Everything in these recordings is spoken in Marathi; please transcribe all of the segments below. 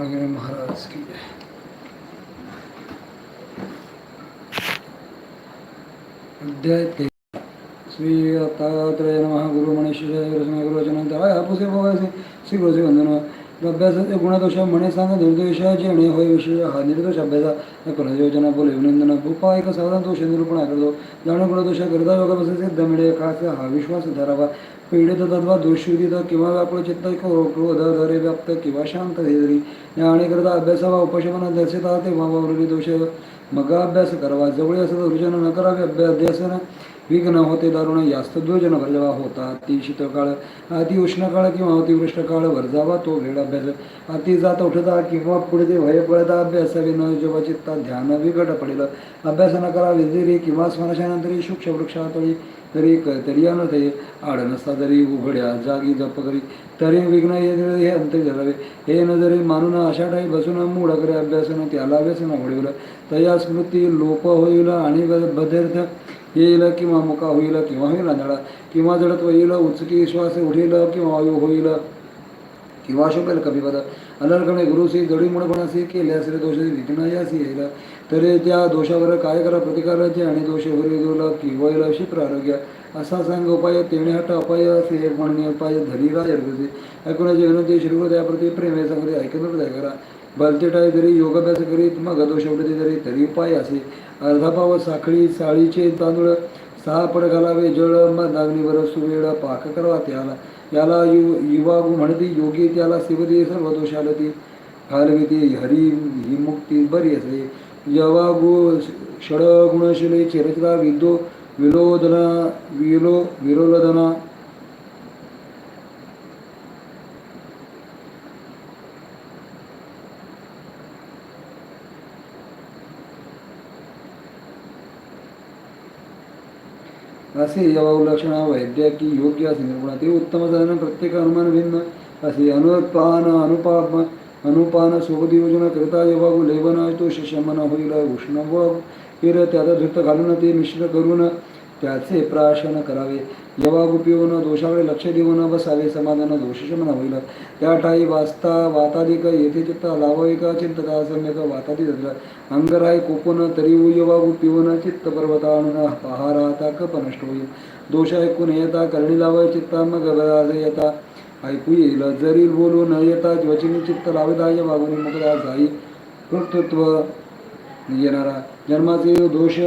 वगैरे महाराज की जय. अध्याय श्री दत्तात्रय नमः। गुरु मनीषय गुरुवचनंतर पुसे भोगासे श्री गुरुचे वंदन। अभ्यासाचे गुणदोष म्हणे सांग निर्दोषाचे आणि होय विषय हा निर्दोष अभ्यासा कोणाची बोले अभिनंदन भूपा एक साधारण दोष निरूपणा करतो जाणून गुणदोष करता योगा बसे सिद्ध मिळे खास हा विश्वास धरावा। पीडित तत्वा दोषयुदित किंवा व्याकुळ चित्त क्रोध धरे व्याप्त किंवा शांत धैर्य आणि करता अभ्यासावा उपशमन दर्शिता तेव्हा वावरली दोष मग अभ्यास करावा. जवळी असत रुजन न करावे अभ्यास विघ्न होते दारुण. जास्त दुर्जन भरलेला होता. अति शीतकाळ अति उष्णकाळ किंवा अतिवृष्ट काळ वरजावा तो वेळ अभ्यास. अति जात उठता किंवा पुढे ते भय पडता अभ्यास विन जेव्हा चित्ता ध्यान विघट पडेल. अभ्यास न करा जरी किंवा स्मरशानंतरी सूक्ष वृक्षातळी तरी क तरी ते आड नसता तरी उघड्या जागी जप करी तरी विघ्न ये हे अंतर धरावे हे न जरी मानून अशा ठाई बसून मूड करे अभ्यासन त्याला व्यसन आवडील तया स्मृती लोप होईल आणि बदर्थ येईल किंवा मुका होईल किंवा होईल आंधळा. किंवा जडत होईल उचकी श्वास उठेल किंवा वायू होईल. किंवा शोभेल कपिपद अनर्कणे गुरुसी पण असे केल्यास रे दोष विघ्न यासी येईल तरी त्या दोषावर काय करा प्रतिकाराचे आणि दोष होईल किंवा येईल शिप्र आरोग्य असा सांग उपाय तेणे हट अपाय असे म्हणणे उपाय धरी राजर्गसे ऐकूनाची विनंती श्रीगुरु त्याप्रती प्रेमे सांगते ऐकून हृदय करा. बलतेटाय जरी योगाभ्यास करीत मग दोष उडते जरी तरी उपाय असे. अर्धापाव साखळी साळीचे तांदूळ सापड घालावे जळ मग नागणीवर सुवेळ पाक करावा त्याला. याला यु युवागु म्हणती योगी त्याला शिवती सर्व दोषालती घालविते. हरी ही मुक्ती बरी असे यवागु षडगुणशिले चरित्रा विदो विलोदना विलो विरोलदना असे यवाउलक्षण वैद्यकी योग्य असे निर्गुण ते उत्तम साधन प्रत्येक अनुमान भिन्न असे. अनुपान अनुपाप अनुपान सोबत योजना करता यवागु लेवन तो शमन होईल उष्ण व फिर त्याचा धृत घालून ते मिश्र करून त्याचे प्राशन करावे. यवागु दोषाकडे लक्ष देऊन बसावे समाधान दोषशमन होईल. त्या ठाई वाचता वातादिक येथे चित्त लावयिक चिंतता सम्यक वातादी अंगराय कोपून तरी यवागु पिऊन चित्त पर्वताणून पहाराता कप नष्ट होईल. दोष ऐकून येता करणी लावय चित्ता मग येता. ऐकू येईल जरी बोलू न येता वचिनी चित्त लावदाय वागुनी मुकदा जाई. कर्तृत्व येणारा. जन्माचे दोष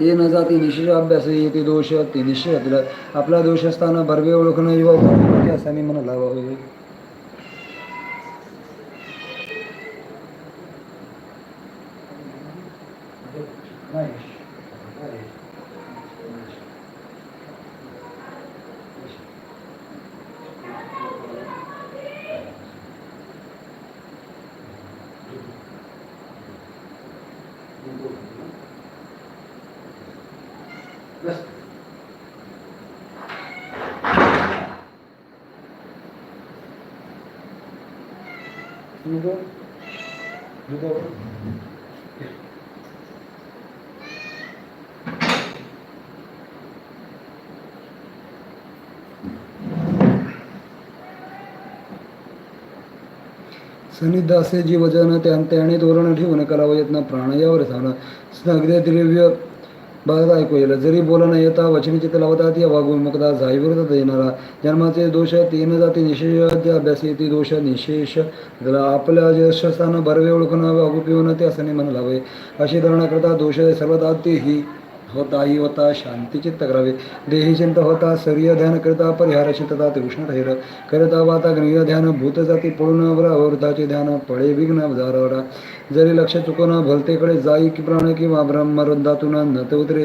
ते न जाती निशेष अभ्यास येते दोष ते निश्चय दिला आपला दोष असताना बरवे ओळखणं युवा असाने म्हणा लावा होईल सनिध असे जीवजन त्या त्याने धोरण ठेवून करावं यत्न प्राणयावर सांगणं स्नग्ध द्रव्य ऐकू येईल. जरी बोला न येता वचनचित लावतात या वागून मुकदा जाईविरोधात येणारा. जन्माचे दोष तीन जाती निशेष अभ्यास येते दोष निशेष जरा आपल्या ज्येष्ठस्थानं बरवे ओळखून वागू पिऊन ते असणे मन लावे. अशी धारणा करता दोष सर्वदा तेही होता ही होता शांतीचित्त करावे देहीचिंत होता सर्य ध्यान करता परिहार चित्तता ते उष्ण ठैर करता वाता गृह ध्यान भूत जाती पळून वृद्धाचे ध्यान पळे विघ्न जारवडा जरी लक्ष चुकून भलतेकडे जाई की प्राण किंवा ब्रह्मरुद्धातून न उतरे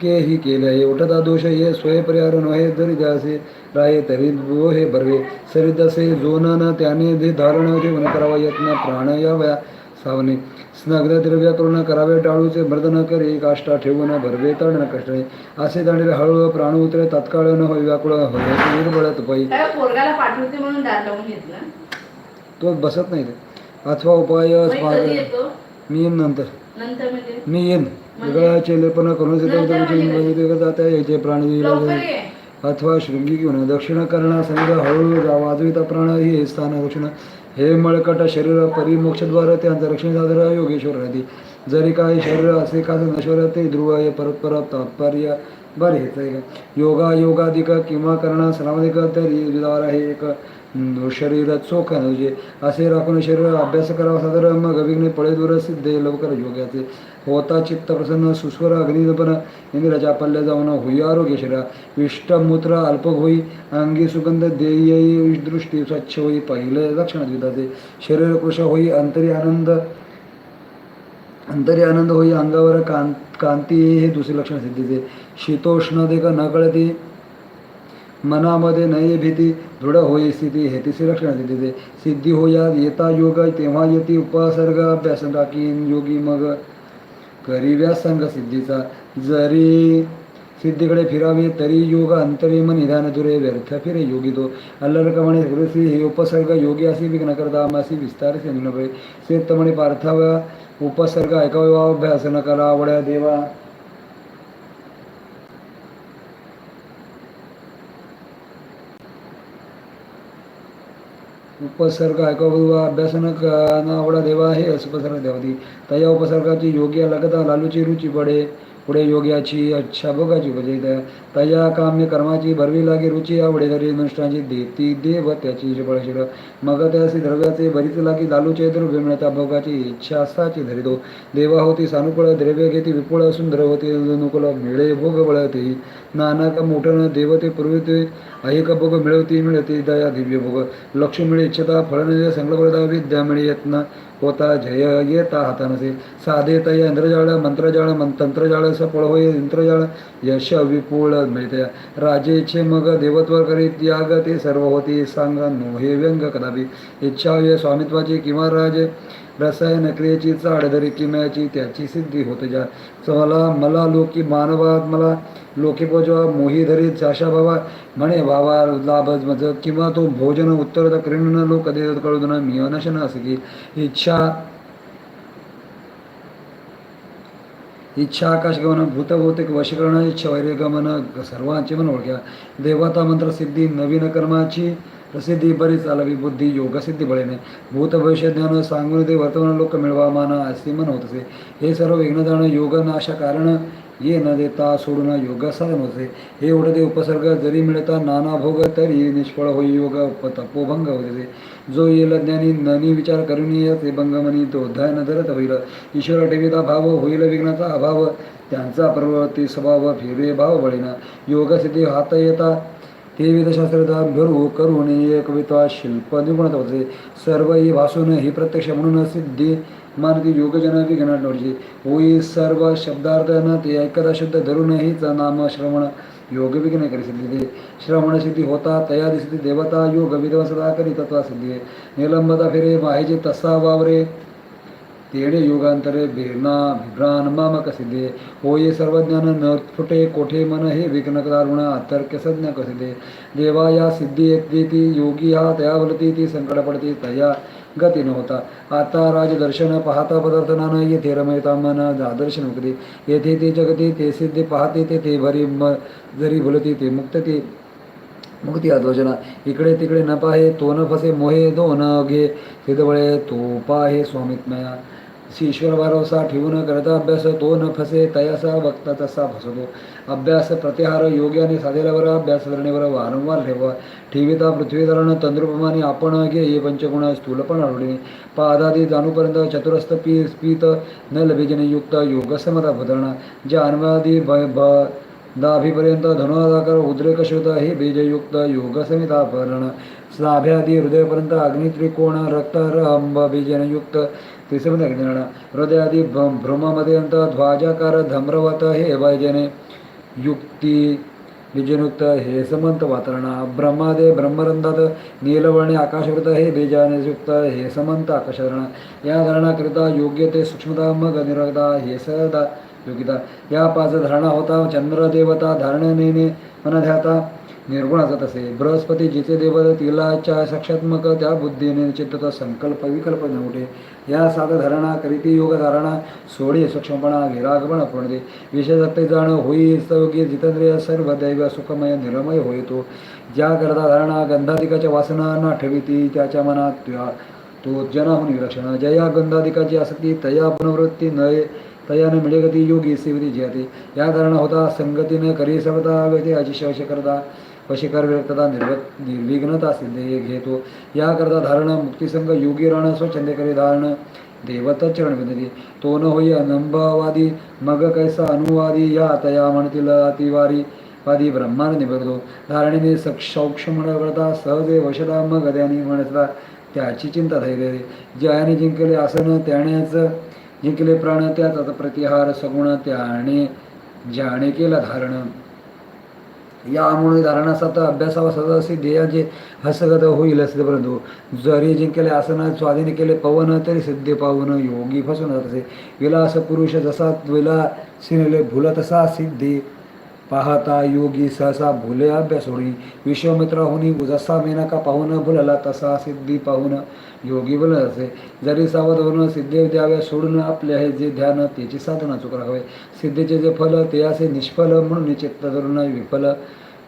के ही केले उठता दोष हे स्वयंपरिहार नव्हे जरी द्यासे राहे तरी वो हे बरवे सरिदसे जोनानं त्याने दे धारण करावा यत्न प्राण यावया सावने. स्नग्ध द्रव्य करून करावे टाळूचे मर्दन करे काष्टा ठेवून भरवे तळण कष्ट. असे दांडे हळू प्राण उतरे तात्काळ न होय व्याकुळ होय निर्बळत पै तो बसत नाही ते अथवा उपाय मी येईन नंतर. म्हणजे? मी येईन. वेगळा चेलेपणा करून जाता यायचे प्राणी अथवा शृंगी घेऊन दक्षिण करणा संग हळू वाजविता प्राण हे स्थान दक्षिण. हे मळकट शरीर परिमोक्षद्वार त्यांचं रक्षण साधर योगेश्वर राहते जरी काही शरीर असे का नश्वर ते ध्रुव हे परस्पर तात्पर्य बरे हेच आहे. योगा योगाधिक किंवा करणं सलामधिक तरी द्वारा हे एक. शरीर चोख म्हणजे असे राखून शरीर अभ्यास करावा सादर मग अभिघ्ने पळे दूर सिद्धे लवकर योग्याचे होता चित्त प्रसन्न सुस्वर अग्निपन इंद्राच्या पल्ल्या हो जाऊन होई आरोग्य शरीर। इष्टमूत्र अल्पक होई अंगी सुगंध देयी दृष्टी स्वच्छ होई पहिले लक्षण द्विधाचे शरीर कृष होई अंतरी आनंद अंतरी आनंद होई अंगावर कां कांती हे दुसरे लक्षण सिद्धीचे शीतोष्ण देख न कळती मनामध्ये नये भीती दृढ होई स्थिती हे तिसरे लक्षण तिथे सिद्धी होया येता योग तेव्हा येती उपसर्ग अभ्यास टाकीन योगी मग करी संघ सिद्धीचा. जरी सिद्धीकडे फिरावे तरी योग अंतरिम निधान दुरे व्यर्थ फिरे योगी तो. अल्लरकमणे गुरुसी हे उपसर्ग योगी असे विघ्न करता आमासी विस्तार से निनभय सेतमणे पार्थाव्या उपसर्ग ऐकाव्या अभ्यास न करा आवड्या देवा. उपसर्ग ऐकावा अभ्यास न आवडा देवा हे उपसर्ग देवादी तया उपसर्गाची योग्य लगता लालूची रुची पडे पुढे योग्याची अच्छा भोगाची भजित तया काम्य कर्माची भरवी लागे रुची आवडे तरी अनुष्ठाची देती देव त्याची बळशिर मग त्यासी द्रव्याचे भरीत लागी लालूचे द्रव्य भिमण्याच्या भोगाची इच्छा असाची धरितो. देवा होती सानुकूळ द्रव्य घेती विपुळ सुंदर होती अनुकूल मिळे भोग बळते. नानक मोठं देवते पूर्वी ते ऐक भोग मिळवती मिळते दया दिव्य भोग. लक्ष मिळे इच्छता फळ संकल्पता विद्या मिळे यत्न. होता जय येता हातानसे. साधे तय इंद्रजाळ मंत्रजाळ मन तंत्रजाळ सफळ होय इंद्रजाळ. यश विपुळ मिळते राजेचे मग देवत्व करीत याग ते सर्व होती. सांग नो हे व्यंग कदापि. इच्छा होय स्वामित्वाची किंवा राजे. रसायन क्रियेची चाड धरी किमयाची त्याची सिद्धी होते ज्या. चला मला लोकी मानवात मला लोकी पोजवा मोही धरी चाशा भावा. म्हणे भावा लाभ मज किंवा तो भोजन उत्तर करीन लोक देत कळून मी अनशन असे इच्छा इच्छा आकाश गमन भूत भौतिक वशीकरण इच्छा वैर्यगमन सर्वांची मन ओळख्या. देवता मंत्र सिद्धी नवीन कर्माची प्रसिद्धी बरीच आलावी बुद्धी योगसिद्धी बळेने. भूत भविष्य ज्ञान सांगून ते वर्तमान लोक मिळवा माना असे मन होत. असे हे सर्व विघ्न जाणं योग नाशा कारण ये न देता सोडून योग साधन होते. हे एवढं ते उपसर्ग जरी मिळता नाना भोग तरी निष्फळ होई योग तपोभंग होते जो येल ज्ञानी ननी विचार करून ते भंगमनी तो न धरत होईल. ईश्वर ठेविता भाव होईल विघ्नाचा अभाव त्यांचा प्रवृत्ती स्वभाव फिरे भाव बळीना. योगसिद्धी हात येता हे वेदशास्त्रदा भरू करून एकविता कविता शिल्प निपुणता होते सर्व ही भासून ही प्रत्यक्ष म्हणून सिद्धी। मानती योगजन विघ्नाटोची होई सर्व शब्दार्थ ते ते ऐकता धरून हीच नाम श्रवण। योग विघ्न करी सिद्धी श्रवण सिद्धी होता तया दिसती देवता। योग विध्वंसता करी तत्वा सिद्धी निलंबता फिरे माहेचे तसा वावरे। तेणे युगांतरे बिरणा विभ्रान मामक सिद्धे होये सर्वज्ञान न फुटे कोठे मन हे विघ्न दारुण संज्ञा कसिद्धे देवा या सिद्धी येती योगी हा तया बोलती ती संकट पडती तया गती नव्हता होता. आता राजदर्शन पाहता पदार्थनानं येथे रमयता मन आदर्शन मुक्ती येथे ते जगती ते सिद्धे पाहते ते ते भरी म जरी भुलती ते मुक्त ते मुक्ती आध्वजना इकडे तिकडे न पाहे तो न फसे मोहे दोन घे. सिद्धबळे तो पाहे स्वामित्मया. ईश्वर भरोसा ठेवून करता अभ्यास तो न फसे तयासा वक्ता तसा फसतो. अभ्यास प्रतिहार योग्याने साधेल्यावर अभ्यास करणेवर वारंवार ठेवा. ठेविता पृथ्वीधरण तंद्रुपमाने आपण घे हे पंचगुण स्थूलपण आढळणे पादादी जाणूपर्यंत चतुरस्थ पी स्पीत न लभिजने युक्त योग भदरण ज्या अन्वादी भ भ दाभीपर्यंत धनुराकार उद्रेक श्रुत हे बीजयुक्त योग समिता भरण नाभ्यादी हृदयापर्यंत अग्नित्रिकोण रक्त अंब बीजनयुक्त त्रिसमित अग्निरण हृदयादी भ्र- भ्रमामध्ये अंत ध्वाजाकार धम्रवत हे वैजने। युक्ती बीजनुक्त हे समंत वातावरण ब्रह्मादे ब्रह्मरंधात नीलवर्णे आकाशवृत हे बीजायुक्त हे समंत आकाशधरण। या धरणाकरिता योग्य ते सूक्ष्मता मग निरगता हे सदा योग्यता। या पाच धारणा होता चंद्र देवता धारणेने मनध्याता। निर्गुणाचा तसे बृहस्पती जिचे देव तिलाच्या साक्षात्मक त्या बुद्धीने चित्तता संकल्प विकल्प नव्हते या साध धारणा करीती योग धारणा सोडी सूक्ष्मपणा गिरागपणा पूर्णते विषयदत्ते जाणं होई सयोगी जितेंद्रिय सर्व दैव सुखमय निरमय होईतो ज्या करता धारणा गंधाधिकाच्या वासना न ठेविती त्याच्या मनात तो जनाहून विलक्षण. जया गंधाधिकाची आसक्ती तया पुनवृत्ती नये तयाने म्हणजे मिळे गती योगी सेवती जयते. या धारणा होता संगतीने करी सर्वता व्यक्ती अतिशय करता. वशीकर विरक्तता निर्व निर्विघ्नता सिद्धे घेतो. याकरता धारणं धारण मुक्तिसंग योगी राहणं स्वच्छंदेकरी धारण. देवता चरण विनती. तो न होई अनंबवादी मग कैसा अनुवादी या तया म्हणतील अतिवारी. वादी ब्रह्माने निभगतो धारणेने सक्षौक्ष म्हणता सहजे वशदा मग त्याने म्हणता त्याची चिंता धैर्य ज्याने जिंकले आसन त्यानेच जिंकले प्राण त्याच आता प्रतिहार सगुण त्याने ज्याने केला धारण. यामुळे धारणा सतत अभ्यासावा सदा सिद्धेयाचे हसगत होईल असे परंतु जरी जिंकले आसन स्वाधीन केले पवन तरी सिद्धी पावन योगी फसून असे. विलास पुरुष जसा विलासिनले भूल तसा सिद्धी. पाहता योगी सहसा भुले अभ्यास होणी विश्वमित्र होणी जसा मेनका पाहून भुलला तसा सिद्धी पाहून. योगी बोल असे जरी सावध होणं सिद्धे द्याव्या सोडून आपले आहे जे ध्यान त्याची साधना चुक राहावे. सिद्धीचे जे फल ते असे निष्फल म्हणून चित्त धरून विफल.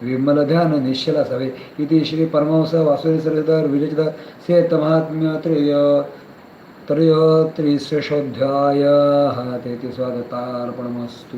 विमल ध्यान निश्चल असावे. इति श्री परमहंस वासुरी सरदार विरचित से महात्म्य त्रय त्रय त्रिश्रेषोध्याय हा ते स्वागतार्पणमस्तू.